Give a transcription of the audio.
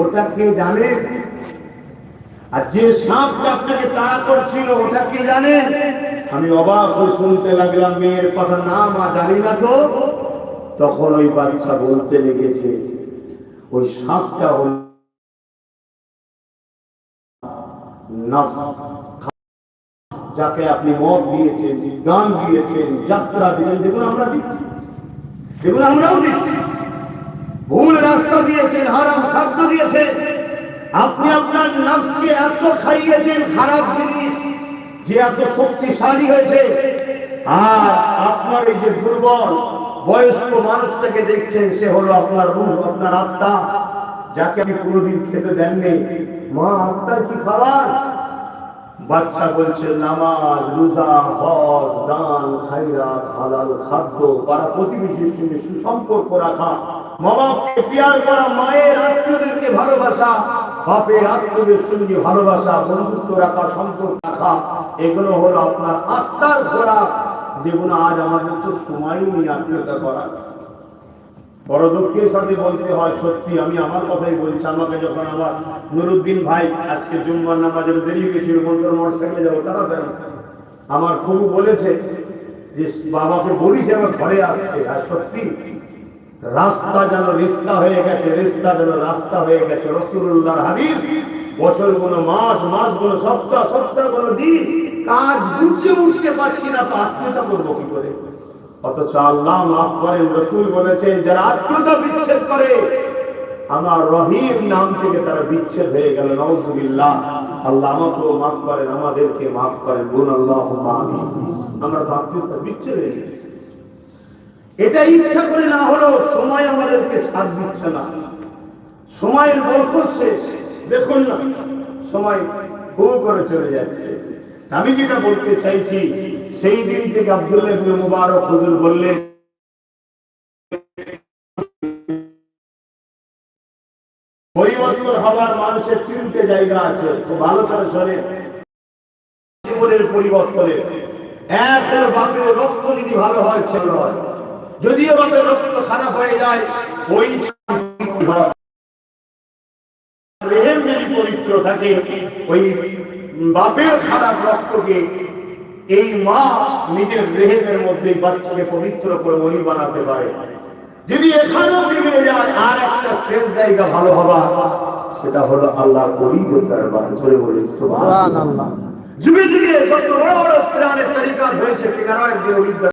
ওটা কে জানেন আর যে সাপটা আপনাকে তাড়া করছিল, ওটা কে জানেন আমি অবাক হয়ে শুনতে লাগলাম, মেয়ের কথা না মা জানি না তো। তখন ওই বাচ্চা বলতে লেগেছে, ওই সাপটা হল যাকে আপনি মদ দিয়েছেন গান দিয়েছেন, যাত্রা দিয়েছেন, যেগুলো আমরা দিচ্ছি। যেগুলো আমরাও দিচ্ছি। ভুল রাস্তা দিয়েছেন, হারাম খাদ্য দিয়েছেন। আপনি আপনার নফসকে এত খাইয়েছেন খারাপ জিনিস, যে এত শক্তিশালী হয়েছে। আর আপনার এই যে দুর্বল বয়স্ক মানুষটাকে দেখছেন, সে হলো আপনার রূহ, আপনার আত্মা, যাকে আপনি কোনোদিন খেতে দেননি। মা আত্মার কি খাবার? বাচ্চা বলছে, নামাজ, রোজা, হজ, দান খাইরাত হালাল খাদ্য পাড়া প্রতিবেশীর সঙ্গে সুসম্পর্ক রাখা। এগুলো হলো আপনার আত্মার আজ নেই বড় দুঃখের সাথে বলতে হয়, সত্যি আমি আমার কথাই বলছি, আমাকে যখন আমার নুরুদ্দিন ভাই আজকে জুম্মার নামাজের দেরি হয়েছিল বন্ধুর মোটর সাইকেলে যাব, তাড়াতাড়ি। আমার খুব বলেছে যে, বাবাকে বলিস আমার ঘরে আসতে, আর সত্যি রাস্তা যেন রিস্তা হয়ে গেছে, রিস্তা যেন রাস্তা হয়ে গেছে। রসুল্লাহর হাদিস বছর কোনো মাস মাস কোনো সপ্তাহ সপ্তাহ কোনো দিন, কাজ গুছিয়ে উঠতে পারছি না, তো আত্মীয়তা করব কি করে? অথচ আল্লাহ মাফ করেন, রসুল বলেছেন, যারা আত্মীয়তা বিচ্ছেদ করে, আমার রহিম নাম থেকে তারা বিচ্ছেদ হয়ে গেল। নওজুবিল্লাহ আল্লাহ আমাকেও মাফ করেন, আমাদেরকে মাফ করেন। গুণ আল্লাহ আমরা তো আত্মীয়তা বিচ্ছেদ হয়ে গেছি। এটা ইচ্ছা করে না হলেও সময় আমাদেরকে সাথ দিচ্ছে না। সময়ের বরকত শেষ। দেখুন না, সময় বহু করে চলে যাচ্ছে। আমি যেটা বলতে চাইছি, সেই দিন থেকে আব্দুল্লাহ মুবারক হুজুর বললেন, পরিবর্তন হবার মানুষের তিনটে জায়গা আছে, খুব ভালো করে শোনে জীবনের পরিবর্তনের। এক বাপের রক্ত যদি ভালো হয়, ছেলে হয়। যদিও বাপের রক্ত খারাপ হয়ে যায়, ওই রেহেম যদি পবিত্র থাকে, ওই বাপের খারাপ রক্তকে এই মা নিজের রেহেমের মধ্যে বাচ্চাকে পবিত্র করে অলি বানাতে পারে। যদি এখানেও বিগড়ে যায়, আর একটা শেষ জায়গা ভালো হবা, সেটা হলো আল্লাহ পরিযোগের বাড়ি চলে বলি যুগে যুগে যত বড় বড় প্রাণের তরিকাত হয়েছে কেন একদিন